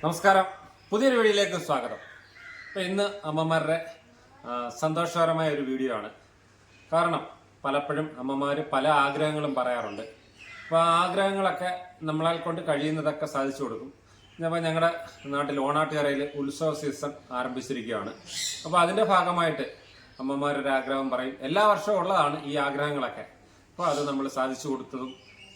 നമസ്കാരം. പുതിയൊരു വീഡിയോയിലേക്ക് സ്വാഗതം. അപ്പോൾ ഇന്ന് അമ്മമാരുടെ സന്തോഷകരമായ ഒരു വീഡിയോ ആണ്. കാരണം പലപ്പോഴും അമ്മമാർ പല ആഗ്രഹങ്ങളും പറയാറുണ്ട്. അപ്പോൾ ആ ആഗ്രഹങ്ങളൊക്കെ നമ്മളാൽ കൊണ്ട് കഴിയുന്നതൊക്കെ സാധിച്ചു കൊടുക്കും. അപ്പോൾ ഞങ്ങളുടെ നാട്ടിൽ ഓണാട്ടുകരയിൽ ഉത്സവ സീസൺ ആരംഭിച്ചിരിക്കുകയാണ്. അപ്പോൾ അതിന്റെ ഭാഗമായിട്ട് അമ്മമാരൊരു ആഗ്രഹം പറയും. എല്ലാ വർഷവും ഉള്ളതാണ് ഈ ആഗ്രഹങ്ങളൊക്കെ. അപ്പോൾ അത് നമ്മൾ സാധിച്ചു കൊടുത്തതും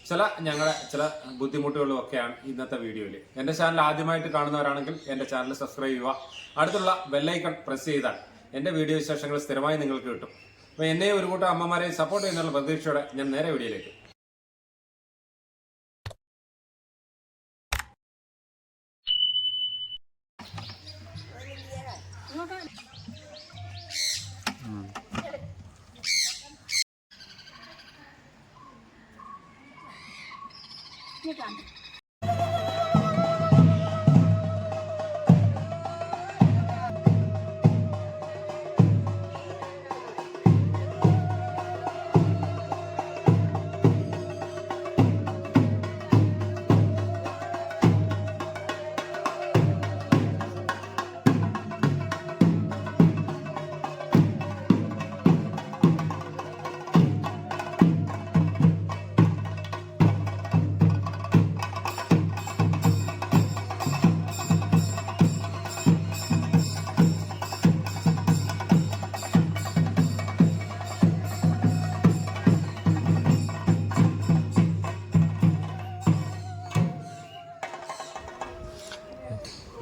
ചില ഞങ്ങളെ ചില ബുദ്ധിമുട്ടുകളും ഒക്കെയാണ് ഇന്നത്തെ വീഡിയോയിൽ എന്റെ ചാനൽ ആദ്യമായിട്ട് കാണുന്നവരാണെങ്കിൽ എന്റെ ചാനൽ സബ്സ്ക്രൈബ് ചെയ്യുക. അടുത്തുള്ള ബെല്ലൈക്കൺ പ്രസ് ചെയ്താൽ എന്റെ വീഡിയോ വിശേഷങ്ങൾ സ്ഥിരമായി നിങ്ങൾക്ക് കിട്ടും. അപ്പോൾ എന്നെ ഒരു കൂട്ടം അമ്മമാരെയും സപ്പോർട്ട് ചെയ്യുന്നുള്ള പ്രതീക്ഷയോടെ ഞാൻ നേരെ വീഡിയോയിലേക്ക്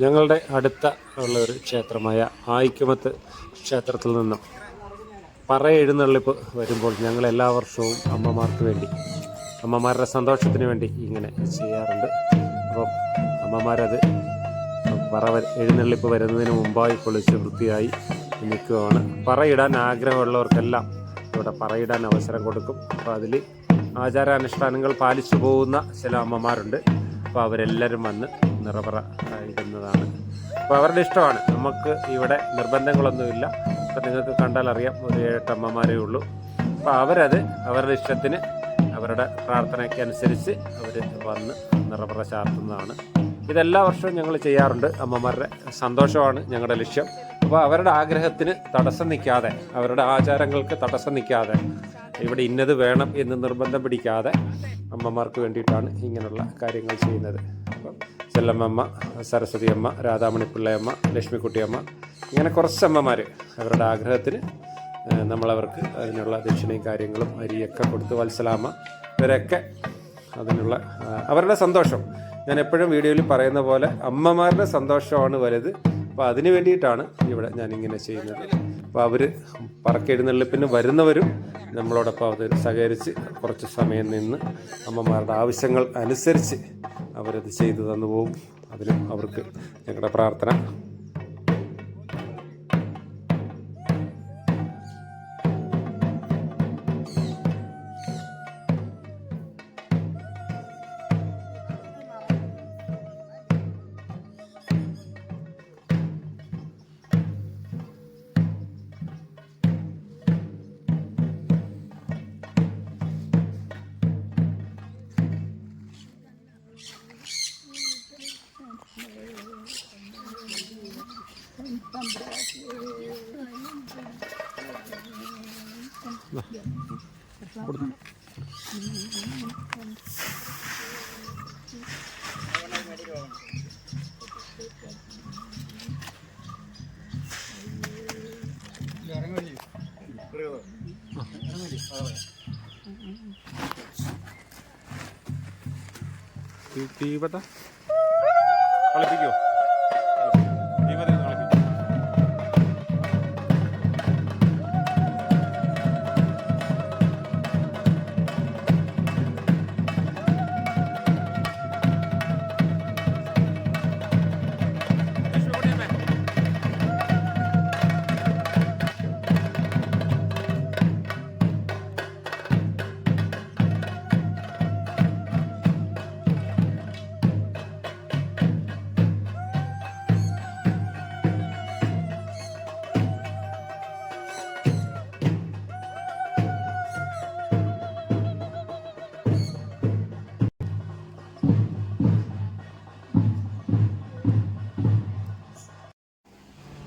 ഞങ്ങളുടെ അടുത്ത ഉള്ള ഒരു ക്ഷേത്രമായ ആയിക്കുമത്ത് ക്ഷേത്രത്തിൽ നിന്നും പറ എഴുന്നള്ളിപ്പ് വരുമ്പോൾ ഞങ്ങൾ എല്ലാ വർഷവും അമ്മമാർക്ക് വേണ്ടി അമ്മമാരുടെ സന്തോഷത്തിന് വേണ്ടി ഇങ്ങനെ ചെയ്യാറുണ്ട്. അപ്പം അമ്മമാരത് പറ എഴുന്നള്ളിപ്പ് വരുന്നതിന് മുമ്പായി പൊളിച്ച് വൃത്തിയായി നിൽക്കുകയാണ്. പറയിടാൻ ആഗ്രഹമുള്ളവർക്കെല്ലാം ഇവിടെ പറയിടാൻ അവസരം കൊടുക്കും. അപ്പോൾ അതിൽ ആചാരാനുഷ്ഠാനങ്ങൾ പാലിച്ചു പോകുന്ന ചില അമ്മമാരുണ്ട്. അപ്പോൾ അവരെല്ലാവരും വന്ന് നിറപറ ഇടുന്നതാണ് അപ്പോൾ അവരുടെ ഇഷ്ടമാണ്. നമുക്ക് ഇവിടെ നിർബന്ധങ്ങളൊന്നുമില്ല. അപ്പം നിങ്ങൾക്ക് കണ്ടാൽ അറിയാം ഒരു ഏട്ടമ്മമാരേ ഉള്ളൂ. അപ്പോൾ അവരത് അവരുടെ ഇഷ്ടത്തിന് അവരുടെ പ്രാർത്ഥനയ്ക്ക് അനുസരിച്ച് അവർ വന്ന് നിറപറ ചാർത്തുന്നതാണ്. ഇതെല്ലാ വർഷവും ഞങ്ങൾ ചെയ്യാറുണ്ട്. അമ്മമാരുടെ സന്തോഷമാണ് ഞങ്ങളുടെ ലക്ഷ്യം. അപ്പോൾ അവരുടെ ആഗ്രഹത്തിന് തടസ്സം നിൽക്കാതെ അവരുടെ ആചാരങ്ങൾക്ക് തടസ്സം നിൽക്കാതെ ഇവിടെ ഇന്നത് വേണം എന്ന് നിർബന്ധം പിടിക്കാതെ അമ്മമാർക്ക് വേണ്ടിയിട്ടാണ് ഇങ്ങനെയുള്ള കാര്യങ്ങൾ ചെയ്യുന്നത്. അപ്പം ചെല്ലമ്മ സരസ്വതി അമ്മ രാധാമണിപ്പിള്ളയമ്മ ലക്ഷ്മിക്കുട്ടിയമ്മ ഇങ്ങനെ കുറച്ച് അമ്മമാർ അവരുടെ ആഗ്രഹത്തിന് നമ്മളവർക്ക് അതിനുള്ള ദക്ഷിണയും കാര്യങ്ങളും അരിയൊക്കെ കൊടുത്ത് വത്സലാമ്മ ഇവരൊക്കെ അതിനുള്ള അവരുടെ സന്തോഷം. ഞാൻ എപ്പോഴും വീഡിയോയിൽ പറയുന്ന പോലെ അമ്മമാരുടെ സന്തോഷമാണ് വലുത്. അപ്പോൾ അതിന് വേണ്ടിയിട്ടാണ് ഇവിടെ ഞാൻ ഇങ്ങനെ ചെയ്യുന്നത്. അപ്പോൾ അവർ പറക്കെഴുന്നള്ളിപ്പിന് വരുന്നവരും നമ്മളോടൊപ്പം അവർ സഹകരിച്ച് കുറച്ച് സമയം നിന്ന് അമ്മമാരുടെ ആവശ്യങ്ങൾ അനുസരിച്ച് അവരത് ചെയ്തു തന്നു പോകും അതിനും അവർക്ക് ഞങ്ങളുടെ പ്രാർത്ഥന തീപത കളിപ്പിക്കോ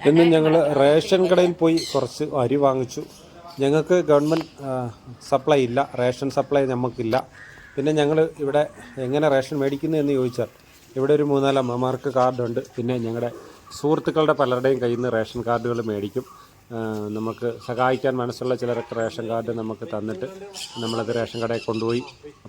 ഇന്ന് ഞങ്ങൾ റേഷൻ കടയിൽ പോയി കുറച്ച് അരി വാങ്ങിച്ചു. ഞങ്ങൾക്ക് ഗവൺമെന്റ് സപ്ലൈ ഇല്ല. റേഷൻ സപ്ലൈ നമുക്കില്ല പിന്നെ ഞങ്ങൾ ഇവിടെ എങ്ങനെ റേഷൻ മേടിക്കുന്നു എന്ന് ചോദിച്ചാൽ ഇവിടെ ഒരു മൂന്നാൽ അമ്മമാർക്ക് കാർഡുണ്ട്. പിന്നെ ഞങ്ങളുടെ സുഹൃത്തുക്കളുടെ പലരുടെയും കയ്യിൽ നിന്ന് റേഷൻ കാർഡുകൾ മേടിക്കും. നമുക്ക് സഹായിക്കാൻ മനസ്സുള്ള ചിലരൊക്കെ റേഷൻ കാർഡ് നമുക്ക് തന്നിട്ട് നമ്മളത് റേഷൻ കടയിൽ കൊണ്ടുപോയി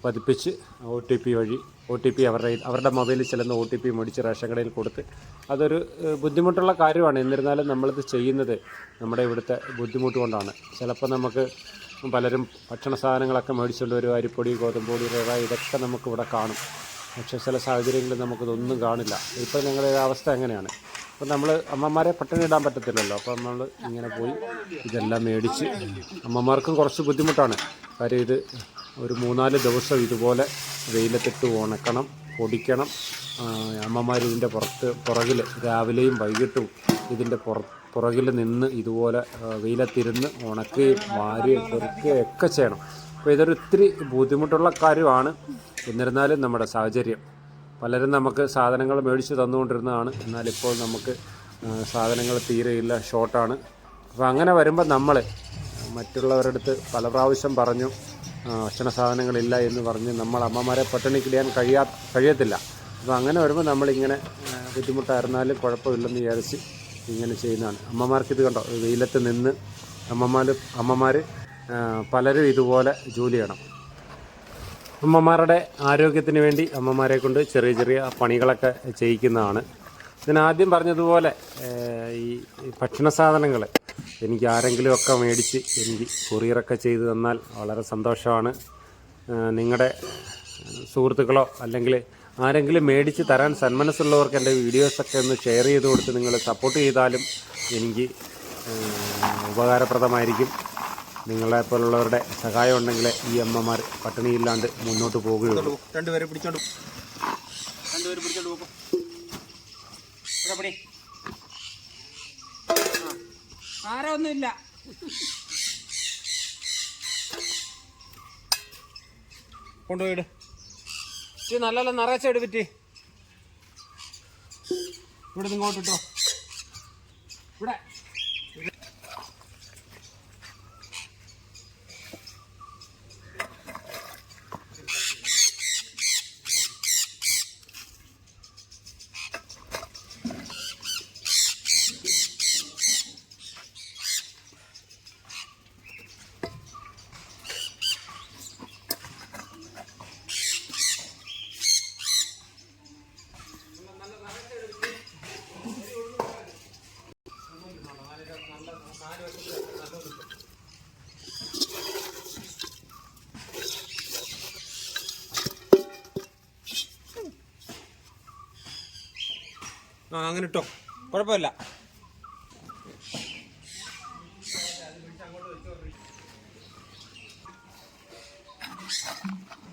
പതിപ്പിച്ച് ഒ ടി പി വഴി ഒ ടി പി അവരുടെ അവരുടെ മൊബൈലിൽ ചെല്ലുന്ന ഒ ടി പി മേടിച്ച് റേഷൻ കടയിൽ കൊടുത്ത് അതൊരു ബുദ്ധിമുട്ടുള്ള കാര്യമാണ്. എന്നിരുന്നാലും നമ്മളിത് ചെയ്യുന്നത് നമ്മുടെ ഇവിടുത്തെ ബുദ്ധിമുട്ട് കൊണ്ടാണ്. ചിലപ്പോൾ നമുക്ക് പലരും ഭക്ഷണ സാധനങ്ങളൊക്കെ മേടിച്ചുകൊണ്ട് വരും. അരിപ്പൊടി ഗോതമ്പൊടി റവ ഇതൊക്കെ നമുക്കിവിടെ കാണും. പക്ഷേ ചില സാഹചര്യങ്ങളിൽ നമുക്കിതൊന്നും കാണില്ല. ഇപ്പോൾ ഞങ്ങളുടെ അവസ്ഥ എങ്ങനെയാണ്? അപ്പോൾ നമ്മൾ അമ്മമാരെ പട്ടിണി ഇടാൻ പറ്റത്തില്ലല്ലോ. അപ്പം നമ്മൾ ഇങ്ങനെ പോയി ഇതെല്ലാം മേടിച്ച് അമ്മമാർക്കും കുറച്ച് ബുദ്ധിമുട്ടാണ്. കാര്യം ഇത് ഒരു മൂന്നാൽ ദിവസം ഇതുപോലെ വെയിലത്തിട്ട് ഉണക്കണം പൊടിക്കണം. അമ്മമാർ ഇതിന്റെ പുറത്ത് പുറകിൽ രാവിലെയും വൈകിട്ടും ഇതിന്റെ പുറ പുറകിൽ നിന്ന് ഇതുപോലെ വെയിലത്തിരുന്ന് ഉണക്കുകയും വാരുകയും പെറുക്കുകയും ഒക്കെ ചെയ്യണം. അപ്പോൾ ഇതൊരു ഒത്തിരി ബുദ്ധിമുട്ടുള്ള കാര്യമാണ്. എന്നിരുന്നാലും നമ്മുടെ സാഹചര്യം. പലരും നമുക്ക് സാധനങ്ങൾ മേടിച്ച് തന്നുകൊണ്ടിരുന്നതാണ്. എന്നാലിപ്പോൾ നമുക്ക് സാധനങ്ങൾ തീരെയില്ല ഷോർട്ടാണ് അപ്പോൾ അങ്ങനെ വരുമ്പോൾ നമ്മൾ മറ്റുള്ളവരുടെ അടുത്ത് പല പ്രാവശ്യം പറഞ്ഞു ഭക്ഷണ സാധനങ്ങളില്ല എന്ന് പറഞ്ഞ് നമ്മൾ അമ്മമാരെ പട്ടിണിക്കിടിയാൻ കഴിയാ കഴിയത്തില്ല. അപ്പോൾ അങ്ങനെ വരുമ്പോൾ നമ്മളിങ്ങനെ ബുദ്ധിമുട്ടായിരുന്നാലും കുഴപ്പമില്ലെന്ന് വിചാരിച്ച് ഇങ്ങനെ ചെയ്യുന്നതാണ്. അമ്മമാർക്ക് ഇത് കണ്ടോ? വെയിലത്ത് നിന്ന് അമ്മമാർ അമ്മമാർ പലരും ഇതുപോലെ ജോലി ചെയ്യണം. അമ്മമാരുടെ ആരോഗ്യത്തിന് വേണ്ടി അമ്മമാരെ കൊണ്ട് ചെറിയ ചെറിയ പണികളൊക്കെ ചെയ്യിക്കുന്നതാണ്. ഇതിനാദ്യം പറഞ്ഞതുപോലെ ഈ ഭക്ഷണ സാധനങ്ങൾ എനിക്ക് ആരെങ്കിലുമൊക്കെ മേടിച്ച് എനിക്ക് കൊറിയറൊക്കെ ചെയ്തു തന്നാൽ വളരെ സന്തോഷമാണ്. നിങ്ങളുടെ സുഹൃത്തുക്കളോ അല്ലെങ്കിൽ ആരെങ്കിലും മേടിച്ച് തരാൻ സന്മനസ്സുള്ളവർക്ക് എന്റെ വീഡിയോസൊക്കെ ഒന്ന് ഷെയർ ചെയ്ത് കൊടുത്ത് നിങ്ങൾ സപ്പോർട്ട് ചെയ്താലും എനിക്ക് ഉപകാരപ്രദമായിരിക്കും. നിങ്ങളെ പോലുള്ളവരുടെ സഹായം ഉണ്ടെങ്കിൽ ഈ അമ്മമാർ പട്ടിണിയില്ലാണ്ട് മുന്നോട്ട് പോകുകയുള്ളൂ. രണ്ടുപേരെ പിടിച്ചോണ്ട്. രണ്ടുപേരെ പിടിച്ചോണ്ട് പോകും ഇവിടെ പിടി. ആ. കൊണ്ടുപോയിട് ഇത് നല്ല നിറച്ച എടുത്തിട്ട്. ഇവിടെ നിന്ന് ഇങ്ങോട്ട് ഇട്ടോ. ഇവിടെ. ആ അങ്ങനെ ഇട്ടോ കുഴപ്പമില്ല. അപ്പോൾ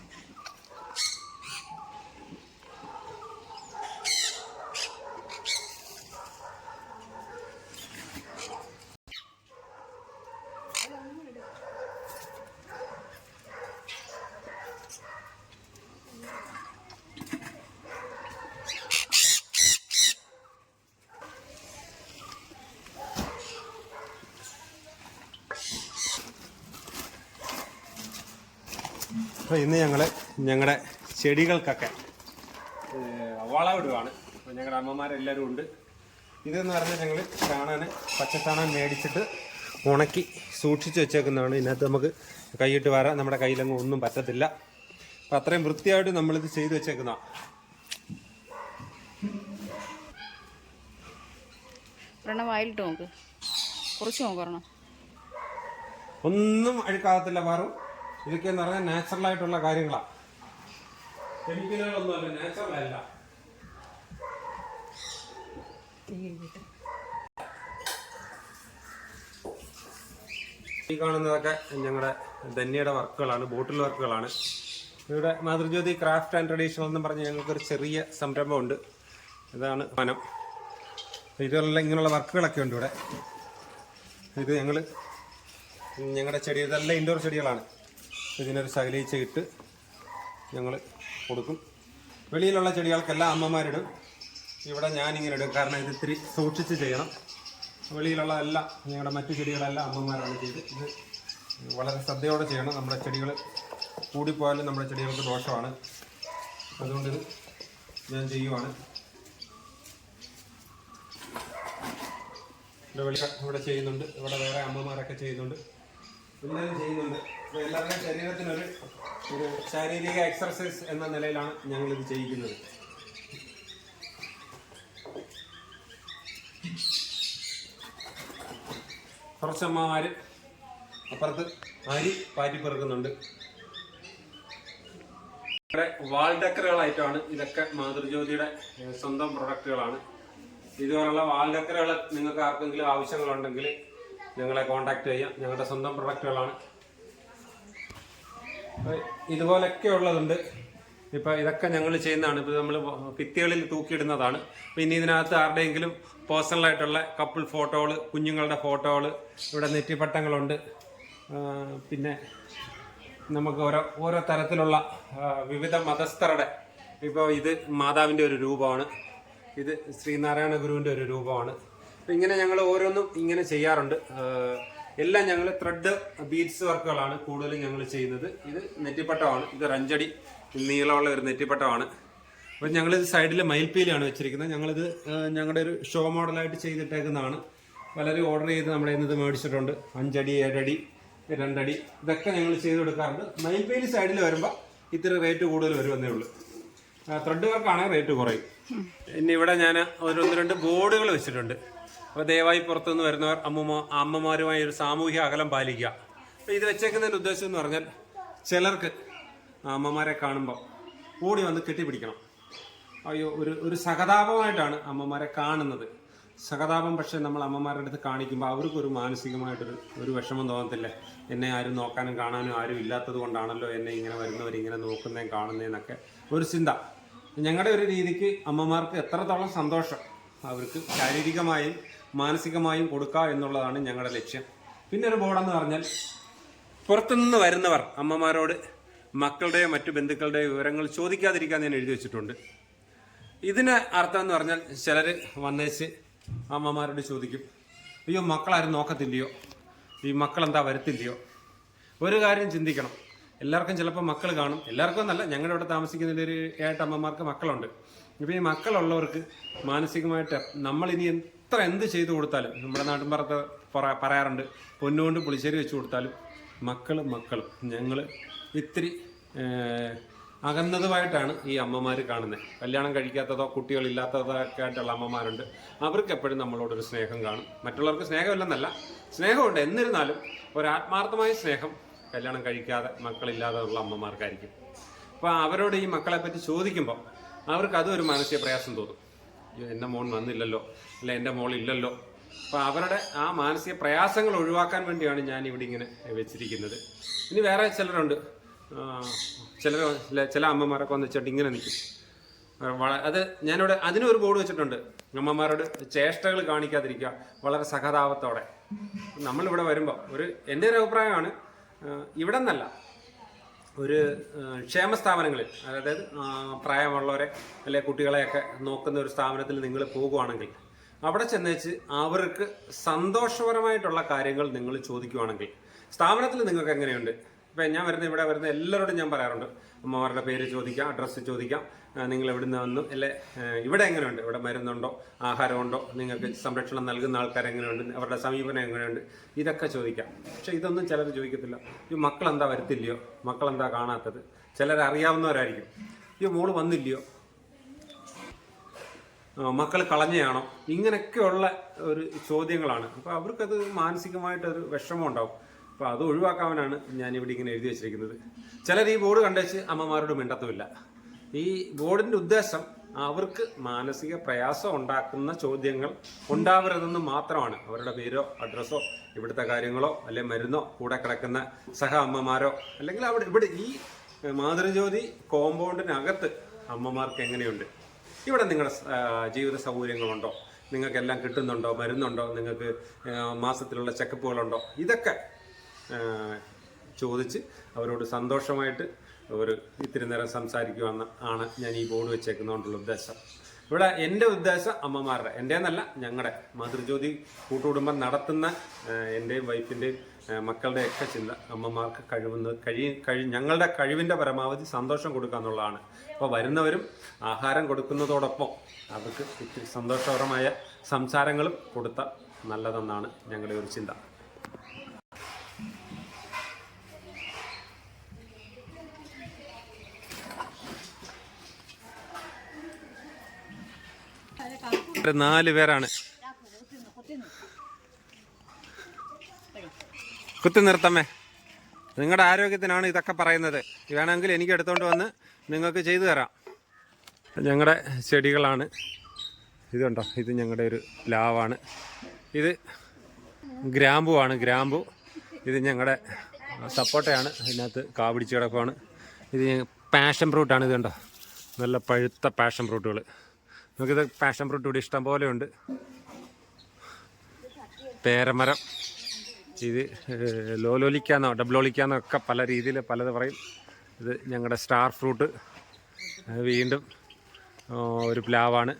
ഇന്ന് ഞങ്ങൾ ഞങ്ങളുടെ ചെടികൾക്കൊക്കെ വളമിടുകയാണ് അപ്പോൾ ഞങ്ങളുടെ അമ്മമാരെല്ലാവരും ഉണ്ട്. ഇതെന്ന് പറഞ്ഞാൽ ഞങ്ങൾ ചാണാൻ മേടിച്ചിട്ട് ഉണക്കി സൂക്ഷിച്ച് വെച്ചേക്കുന്നതാണ്. ഇതിനകത്ത് നമുക്ക് കൈയിട്ട് വരാൻ നമ്മുടെ കയ്യിലങ്ങ് ഒന്നും പറ്റത്തില്ല. അപ്പം അത്രയും വൃത്തിയായിട്ട് നമ്മളിത് ചെയ്തു വെച്ചേക്കുന്നതാണ് ഒരെണ്ണം വായിലിട്ട് നോക്ക്. കുറച്ച് നോക്കണം ഒന്നും അഴുക്കാകത്തില്ല പാറു. ഇതൊക്കെ എന്ന് പറഞ്ഞാൽ നാച്ചുറൽ ആയിട്ടുള്ള കാര്യങ്ങളാണ് കെമിക്കലുകളൊന്നും അല്ല നാച്ചുറൽ അല്ല. ഈ കാണുന്നതൊക്കെ ഞങ്ങളുടെ ധന്യയുടെ വർക്കുകളാണ് ബോട്ടിൽ വർക്കുകളാണ്. ഇവിടെ മാതൃജ്യോതി ക്രാഫ്റ്റ് ആൻഡ് ട്രഡീഷണൽ എന്ന് പറഞ്ഞ് ഞങ്ങൾക്കൊരു ചെറിയ സംരംഭമുണ്ട്. ഇതാണ് വനം ഇതുപോലെ ഇങ്ങനെയുള്ള വർക്കുകളൊക്കെ ഉണ്ട് ഇവിടെ. ഇത് ഞങ്ങൾ ഞങ്ങളുടെ ചെടി ഇതെല്ലാം ഇൻഡോർ ചെടികളാണ്. ഇതിനൊരു ശകലീച്ച ഇട്ട് ഞങ്ങൾ കൊടുക്കും. വെളിയിലുള്ള ചെടികൾക്കെല്ലാം അമ്മമാരിടും. ഇവിടെ ഞാനിങ്ങനെ ഇടും. കാരണം ഇത് ഇത്തിരി സൂക്ഷിച്ച് ചെയ്യണം. വെളിയിലുള്ള എല്ലാം ഞങ്ങളുടെ മറ്റു ചെടികളെല്ലാം അമ്മമാരാണ് ചെയ്ത് ഇത് വളരെ ശ്രദ്ധയോടെ ചെയ്യണം. നമ്മുടെ ചെടികൾ കൂടിപ്പോയാലും നമ്മുടെ ചെടികൾക്ക് ദോഷമാണ്. അതുകൊണ്ട് ഞാൻ ചെയ്യുവാണ്. ഇവിടെ ഇവിടെ ചെയ്യുന്നുണ്ട്. ഇവിടെ വേറെ അമ്മമാരൊക്കെ ചെയ്യുന്നുണ്ട്. എല്ലാവരും ചെയ്യുന്നുണ്ട്. എല്ലാവരുടെയും ശരീരത്തിനൊരു ഒരു ശാരീരിക എക്സർസൈസ് എന്ന നിലയിലാണ് ഞങ്ങളിത് ചെയ്യിക്കുന്നത്. കുറച്ചമ്മമാര് അപ്പുറത്ത് അരി പാറ്റിപ്പെറുക്കുന്നുണ്ട്. ഇവിടെ വാൾഡക്കറുകളായിട്ടാണ് ഇതൊക്കെ മാതൃജ്യോതിയുടെ സ്വന്തം പ്രൊഡക്റ്റുകളാണ് ഇതുപോലുള്ള വാൾഡക്കറുകൾ നിങ്ങൾക്ക് ആർക്കെങ്കിലും ആവശ്യങ്ങളുണ്ടെങ്കിൽ ഞങ്ങളെ കോൺടാക്ട് ചെയ്യാം. ഞങ്ങളുടെ സ്വന്തം പ്രൊഡക്റ്റുകളാണ് ഇതുപോലൊക്കെ ഉള്ളതുണ്ട്. ഇപ്പം ഇതൊക്കെ ഞങ്ങൾ ചെയ്യുന്നതാണ്. ഇപ്പം നമ്മൾ ഭിത്തികളിൽ തൂക്കിയിടുന്നതാണ്. പിന്നെ ഇതിനകത്ത് ആരുടെയെങ്കിലും പേഴ്സണലായിട്ടുള്ള കപ്പിൾ ഫോട്ടോകൾ കുഞ്ഞുങ്ങളുടെ ഫോട്ടോകൾ ഇവിടെ നെറ്റിപ്പട്ടങ്ങളുണ്ട്. പിന്നെ നമുക്ക് ഓരോ ഓരോ തരത്തിലുള്ള വിവിധ മതസ്ഥരുടെ ഇപ്പോൾ ഇത് മാതാവിന്റെ ഒരു രൂപമാണ്. ഇത് ശ്രീനാരായണ ഗുരുവിന്റെ ഒരു രൂപമാണ്. ഇങ്ങനെ ഞങ്ങൾ ഓരോന്നും ഇങ്ങനെ ചെയ്യാറുണ്ട്. എല്ലാം ഞങ്ങൾ ത്രെഡ് ബീഡ്സ് വർക്കുകളാണ് കൂടുതലും ഞങ്ങൾ ചെയ്യുന്നത്. ഇത് നെറ്റിപ്പട്ടമാണ്. ഇത് അഞ്ചടി നീളമുള്ള ഒരു നെറ്റിപ്പട്ടമാണ്. അപ്പം ഞങ്ങളിത് സൈഡിൽ മയിൽപ്പീലാണ് വെച്ചിരിക്കുന്നത്. ഞങ്ങളിത് ഞങ്ങളുടെ ഒരു ഷോ മോഡലായിട്ട് ചെയ്തിട്ടേക്കുന്നതാണ്. പലരും ഓർഡർ ചെയ്ത് നമ്മുടെ ഇന്നത് മേടിച്ചിട്ടുണ്ട്. അഞ്ചടി ഏഴടി രണ്ടടി ഇതൊക്കെ ഞങ്ങൾ ചെയ്ത് കൊടുക്കാറുണ്ട്. മയിൽപ്പീലി സൈഡിൽ വരുമ്പോൾ ഇത്തിരി റേറ്റ് കൂടുതൽ വരുമെന്നേ ഉള്ളൂ. ത്രെഡ് വർക്കാണെങ്കിൽ റേറ്റ് കുറയും. ഇനി ഇവിടെ ഞാൻ ഒരു ഒന്ന് രണ്ട് ബോർഡുകൾ വെച്ചിട്ടുണ്ട്. അപ്പോൾ ദയവായി പുറത്തുനിന്ന് വരുന്നവർ അമ്മമ്മ അമ്മമാരുമായി ഒരു സാമൂഹിക അകലം പാലിക്കുക. അപ്പോൾ ഇത് വെച്ചേക്കുന്നതിന്റെ ഉദ്ദേശം എന്ന് പറഞ്ഞാൽ ചിലർക്ക് അമ്മമാരെ കാണുമ്പോൾ ഓടി വന്ന് കെട്ടിപ്പിടിക്കണം. അയ്യോ ഒരു ഒരു സഹതാപമായിട്ടാണ് അമ്മമാരെ കാണുന്നത്. സഹതാപം പക്ഷേ നമ്മൾ അമ്മമാരുടെ അടുത്ത് കാണിക്കുമ്പോൾ അവർക്കൊരു മാനസികമായിട്ടൊരു ഒരു വിഷമം തോന്നത്തില്ലേ. എന്നെ ആരും നോക്കാനും കാണാനും ആരും ഇല്ലാത്തത് കൊണ്ടാണല്ലോ എന്നെ ഇങ്ങനെ വരുന്നവർ ഇങ്ങനെ നോക്കുന്നതും കാണുന്നതെന്നൊക്കെ ഒരു ചിന്ത. ഞങ്ങളുടെ ഒരു രീതിക്ക് അമ്മമാർക്ക് എത്രത്തോളം സന്തോഷം. അവർക്ക് ശാരീരികമായും മാനസികമായും കൊടുക്കുക എന്നുള്ളതാണ് ഞങ്ങളുടെ ലക്ഷ്യം. പിന്നെ ഒരു ബോർഡെന്ന് പറഞ്ഞാൽ പുറത്തുനിന്ന് വരുന്നവർ അമ്മമാരോട് മക്കളുടെയോ മറ്റു ബന്ധുക്കളുടെയോ വിവരങ്ങൾ ചോദിക്കാതിരിക്കാൻ ഞാൻ എഴുതി വെച്ചിട്ടുണ്ട്. ഇതിന് അർത്ഥം എന്ന് പറഞ്ഞാൽ ചിലർ വന്നേച്ച് അമ്മമാരോട് ചോദിക്കും അയ്യോ മക്കളാരും നോക്കത്തില്ലയോ? ഈ മക്കളെന്താ വരത്തില്ലയോ? ഒരു കാര്യം ചിന്തിക്കണം. എല്ലാവർക്കും ചിലപ്പോൾ മക്കൾ കാണും. എല്ലാവർക്കും എന്നല്ല ഞങ്ങളുടെ ഇവിടെ താമസിക്കുന്നതിൽ ഒരു ഏട്ടമ്മമാർക്ക് മക്കളുണ്ട്. ഇപ്പോൾ ഈ മക്കളുള്ളവർക്ക് മാനസികമായിട്ട് നമ്മളിനി എത്ര എന്ത് ചെയ്തു കൊടുത്താലും നമ്മുടെ നാട്ടിൻപുറത്ത് പറ- പറയാറുണ്ട് പൊന്നുകൊണ്ട് പുളിശ്ശേരി വെച്ച് കൊടുത്താലും മക്കൾ മക്കൾ ഞങ്ങൾ ഇത്തിരി അകന്നതുമായിട്ടാണ് ഈ അമ്മമാർ കാണുന്നത് കല്യാണം കഴിക്കാത്തതോ കുട്ടികളില്ലാത്തതോ ഒക്കെ ആയിട്ടുള്ള അമ്മമാരുണ്ട്. അവർക്ക് എപ്പോഴും നമ്മളോടൊരു സ്നേഹം കാണും. മറ്റുള്ളവർക്ക് സ്നേഹമില്ലെന്നല്ല സ്നേഹമുണ്ട്. എന്നിരുന്നാലും ഒരാത്മാർത്ഥമായ സ്നേഹം കല്യാണം കഴിക്കാതെ മക്കളില്ലാതെ ഉള്ള അമ്മമാർക്കായിരിക്കും. അപ്പോൾ അവരോട് ഈ മക്കളെ പറ്റി ചോദിക്കുമ്പോൾ അവർക്ക് അതൊരു മാനസിക പ്രയാസം തോന്നും. എന്റെ മോൻ വന്നില്ലല്ലോ. അല്ല എന്റെ മോൾ ഇല്ലല്ലോ. അപ്പോൾ അവരുടെ ആ മാനസിക പ്രയാസങ്ങൾ ഒഴിവാക്കാൻ വേണ്ടിയാണ് ഞാൻ ഇവിടെ ഇങ്ങനെ വെച്ചിരിക്കുന്നത്. ഇനി വേറെ ചിലരുണ്ട്. ചില ചിലർ ചില അമ്മമാരൊക്കെ വന്ന് വെച്ചിട്ട് ഇങ്ങനെ നിൽക്കും. അത് ഞാനിവിടെ അതിനൊരു ബോർഡ് വെച്ചിട്ടുണ്ട്. അമ്മമാരോട് ചേഷ്ടകൾ കാണിക്കാതിരിക്കുക വളരെ സഹതാപത്തോടെ. നമ്മളിവിടെ വരുമ്പോൾ ഒരു എന്റെ ഒരു അഭിപ്രായമാണ് ഇവിടെ നിന്നല്ല ഒരു ക്ഷേമ സ്ഥാപനങ്ങളിൽ അതായത് പ്രായമുള്ളവരെ അല്ലെ കുട്ടികളെയൊക്കെ നോക്കുന്ന ഒരു സ്ഥാപനത്തിൽ നിങ്ങൾ പോകുവാണെങ്കിൽ അവിടെ ചെന്നേച്ച് അവർക്ക് സന്തോഷപരമായിട്ടുള്ള കാര്യങ്ങൾ നിങ്ങൾ ചോദിക്കുവാണെങ്കിൽ സ്ഥാപനത്തിൽ നിങ്ങൾക്ക് എങ്ങനെയുണ്ട്? ഇപ്പം ഞാൻ വരുന്ന ഇവിടെ വരുന്ന എല്ലാവരോടും ഞാൻ പറയാറുണ്ട്. അമ്മമാരുടെ പേര് ചോദിക്കാം അഡ്രസ്സ് ചോദിക്കാം. നിങ്ങൾ എവിടുന്ന് വന്നു? അല്ലെ ഇവിടെ എങ്ങനെയുണ്ട്? ഇവിടെ മരുന്നുണ്ടോ? ആഹാരമുണ്ടോ? നിങ്ങൾക്ക് സംരക്ഷണം നൽകുന്ന ആൾക്കാർ എങ്ങനെയുണ്ട്? അവരുടെ സമീപനം എങ്ങനെയുണ്ട്? ഇതൊക്കെ ചോദിക്കാം. പക്ഷെ ഇതൊന്നും ചിലർ ചോദിക്കത്തില്ല. ഈ മക്കളെന്താ വരത്തില്ലയോ? മക്കളെന്താ കാണാത്തത്? ചിലർ അറിയാവുന്നവരായിരിക്കും. ഈ മോൾ വന്നില്ലയോ? മക്കൾ കളഞ്ഞയാണോ? ഇങ്ങനെയൊക്കെയുള്ള ഒരു ചോദ്യങ്ങളാണ്. അപ്പോൾ അവർക്കത് മാനസികമായിട്ടൊരു വിഷമം ഉണ്ടാവും അപ്പോൾ അത് ഒഴിവാക്കാവാനാണ് ഞാൻ ഇവിടെ ഇങ്ങനെ എഴുതി വെച്ചിരിക്കുന്നത്. ചിലർ ഈ ബോർഡ് കണ്ടേച്ച് അമ്മമാരോട് മിണ്ടത്തുമില്ല. ഈ ബോർഡിന്റെ ഉദ്ദേശം അവർക്ക് മാനസിക പ്രയാസം ഉണ്ടാക്കുന്ന ചോദ്യങ്ങൾ ഉണ്ടാവരുതെന്ന് മാത്രമാണ്. അവരുടെ പേരോ അഡ്രസ്സോ ഇവിടുത്തെ കാര്യങ്ങളോ അല്ലെ മരുന്നോ കൂടെ കിടക്കുന്ന സഹ അമ്മമാരോ അല്ലെങ്കിൽ അവിടെ ഇവിടെ ഈ മാതൃജ്യോതി കോമ്പൗണ്ടിനകത്ത് അമ്മമാർക്ക് എങ്ങനെയുണ്ട്? ഇവിടെ നിങ്ങളുടെ ജീവിത സൗകര്യങ്ങളുണ്ടോ? നിങ്ങൾക്കെല്ലാം കിട്ടുന്നുണ്ടോ? മരുന്നുണ്ടോ? നിങ്ങൾക്ക് മാസത്തിലുള്ള ചെക്കപ്പുകളുണ്ടോ? ഇതൊക്കെ ചോദിച്ച് അവരോട് സന്തോഷമായിട്ട് ഒരു ഇത്തിരി നേരം സംസാരിക്കുമെന്ന് ആണ് ഞാൻ ഈ ബോർഡ് വെച്ചേക്കുന്നതുകൊണ്ടുള്ള ഉദ്ദേശം. ഇവിടെ എന്റെ ഉദ്ദേശം അമ്മമാരുടെ എന്റെ എന്നല്ല ഞങ്ങളുടെ മാതൃജ്യോതി കൂട്ടുകുടുംബം നടത്തുന്ന എന്റെയും വൈഫിന്റെയും മക്കളുടെ ഒക്കെ ചിന്ത അമ്മമാർക്ക് കഴിവുന്ന കഴി കഴി ഞങ്ങളുടെ കഴിവിന്റെ പരമാവധി സന്തോഷം കൊടുക്കുക എന്നുള്ളതാണ് അപ്പോൾ വരുന്നവരും ആഹാരം കൊടുക്കുന്നതോടൊപ്പം അവർക്ക് ഇത്തിരി സന്തോഷകരമായ സംസാരങ്ങളും കൊടുത്ത നല്ലതെന്നാണ് ഞങ്ങളുടെ ഒരു ചിന്ത. നാല് പേരാണ്. കുത്തി നിർത്തമ്മേ. നിങ്ങളുടെ ആരോഗ്യത്തിനാണ് ഇതൊക്കെ പറയുന്നത്. വേണമെങ്കിൽ എനിക്ക് എടുത്തുകൊണ്ട് വന്ന് നിങ്ങൾക്ക് ചെയ്തു തരാം. ഞങ്ങളുടെ ചെടികളാണ്. ഇതുണ്ടോ ഇത് ഞങ്ങളുടെ ഒരു ലാവാണ്. ഇത് ഗ്രാമ്പുവാണ് ഗ്രാമ്പു. ഇത് ഞങ്ങളുടെ സപ്പോട്ടയാണ്. ഇതിനകത്ത് കാപിടിച്ച് കിടക്കുവാണ്. ഇത് പാഷൻ ഫ്രൂട്ടാണ് ഇത് കണ്ടോ? നല്ല പഴുത്ത പാഷൻ ഫ്രൂട്ടുകൾ നമുക്കിത് പാഷൻ ഫ്രൂട്ട് ഇവിടെ ഇഷ്ടം പോലെ ഉണ്ട്. പേരമരം. ഇത് ലോലോലിക്കാന്നോ ഡബ്ലോലിക്കാന്നോ ഒക്കെ പല രീതിയിൽ പലത് പറയും. ഇത് ഞങ്ങളുടെ സ്റ്റാർ ഫ്രൂട്ട് വീണ്ടും ഒരു പ്ലാവാണ്.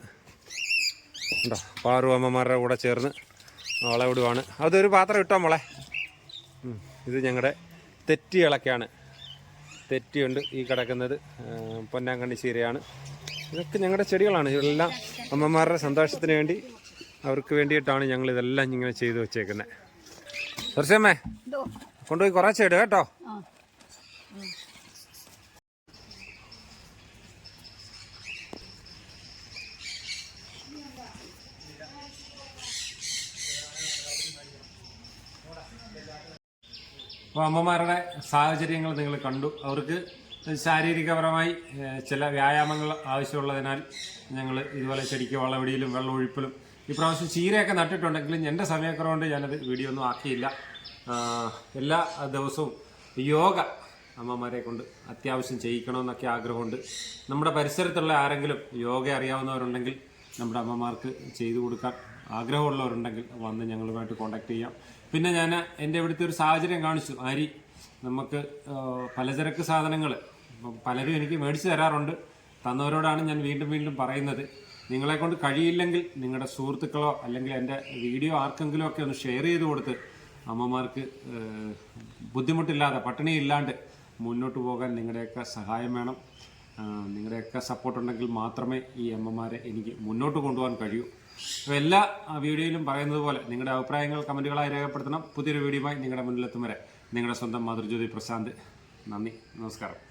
ഉണ്ടോ പാറു അമ്മമാരുടെ കൂടെ ചേർന്ന് മോളെ വളവിടുവാണ് അതൊരു പാത്രം ഇട്ടോ മോളെ? ഇത് ഞങ്ങളുടെ തെറ്റികളൊക്കെയാണ് തെറ്റിയുണ്ട് ഈ കിടക്കുന്നത് പൊന്നാങ്കണ്ണി ചീരയാണ്. ഇതൊക്കെ ഞങ്ങളുടെ ചെടികളാണ്. ഇതെല്ലാം അമ്മമാരുടെ സന്തോഷത്തിന് വേണ്ടി അവർക്ക് വേണ്ടിയിട്ടാണ് ഞങ്ങൾ ഇതെല്ലാം ഇങ്ങനെ ചെയ്തു വെച്ചേക്കുന്നത് തീർച്ചയമ്മേ കൊണ്ടുപോയി കുറച്ച് ചെടി കേട്ടോ. അപ്പോൾ അമ്മമാരുടെ സാഹചര്യങ്ങൾ നിങ്ങൾ കണ്ടു. അവർക്ക് ശാരീരികപരമായി ചില വ്യായാമങ്ങൾ ആവശ്യമുള്ളതിനാൽ ഞങ്ങൾ ഇതുപോലെ ചെടിക്ക് വളവടിയിലും വെള്ളമൊഴിപ്പിലും ഇപ്രാവശ്യം ചീരയൊക്കെ നട്ടിട്ടുണ്ടെങ്കിലും എന്റെ സമയക്കുറവുകൊണ്ട് ഞാനത് വീഡിയോ ഒന്നും ആക്കിയില്ല എല്ലാ ദിവസവും യോഗ അമ്മമാരെ കൊണ്ട് അത്യാവശ്യം ചെയ്യിക്കണമെന്നൊക്കെ ആഗ്രഹമുണ്ട്. നമ്മുടെ പരിസരത്തുള്ള ആരെങ്കിലും യോഗ അറിയാവുന്നവരുണ്ടെങ്കിൽ നമ്മുടെ അമ്മമാർക്ക് ചെയ്തു കൊടുക്കാൻ ആഗ്രഹമുള്ളവരുണ്ടെങ്കിൽ വന്ന് ഞങ്ങളുമായിട്ട് കോൺടാക്ട് ചെയ്യാം. പിന്നെ ഞാൻ എന്റെ ഇവിടുത്തെ ഒരു സാഹചര്യം കാണിച്ചു. അരി നമുക്ക് പലചരക്ക് സാധനങ്ങൾ പലരും എനിക്ക് മേടിച്ചു തരാറുണ്ട്. തന്നവരോടാണ് ഞാൻ വീണ്ടും വീണ്ടും പറയുന്നത്. നിങ്ങളെ കൊണ്ട് കഴിയില്ലെങ്കിൽ നിങ്ങളുടെ സുഹൃത്തുക്കളോ അല്ലെങ്കിൽ എന്റെ വീഡിയോ ആർക്കെങ്കിലും ഒക്കെ ഒന്ന് ഷെയർ ചെയ്ത് കൊടുത്ത് അമ്മമാർക്ക് ബുദ്ധിമുട്ടില്ലാതെ പട്ടിണി ഇല്ലാണ്ട് മുന്നോട്ട് പോകാൻ നിങ്ങളുടെയൊക്കെ സഹായം വേണം. നിങ്ങളുടെയൊക്കെ സപ്പോർട്ട് ഉണ്ടെങ്കിൽ മാത്രമേ ഈ അമ്മമാരെ എനിക്ക് മുന്നോട്ട് കൊണ്ടുപോകാൻ കഴിയൂ. അപ്പോൾ എല്ലാ വീഡിയോയിലും പറയുന്നത് പോലെ നിങ്ങളുടെ അഭിപ്രായങ്ങൾ കമന്റുകളായി രേഖപ്പെടുത്തണം. പുതിയൊരു വീഡിയോയുമായി നിങ്ങളുടെ മുന്നിലെത്തും വരെ. നിങ്ങളുടെ സ്വന്തം മാതൃജ്യോതി പ്രശാന്ത് നന്ദി നമസ്കാരം.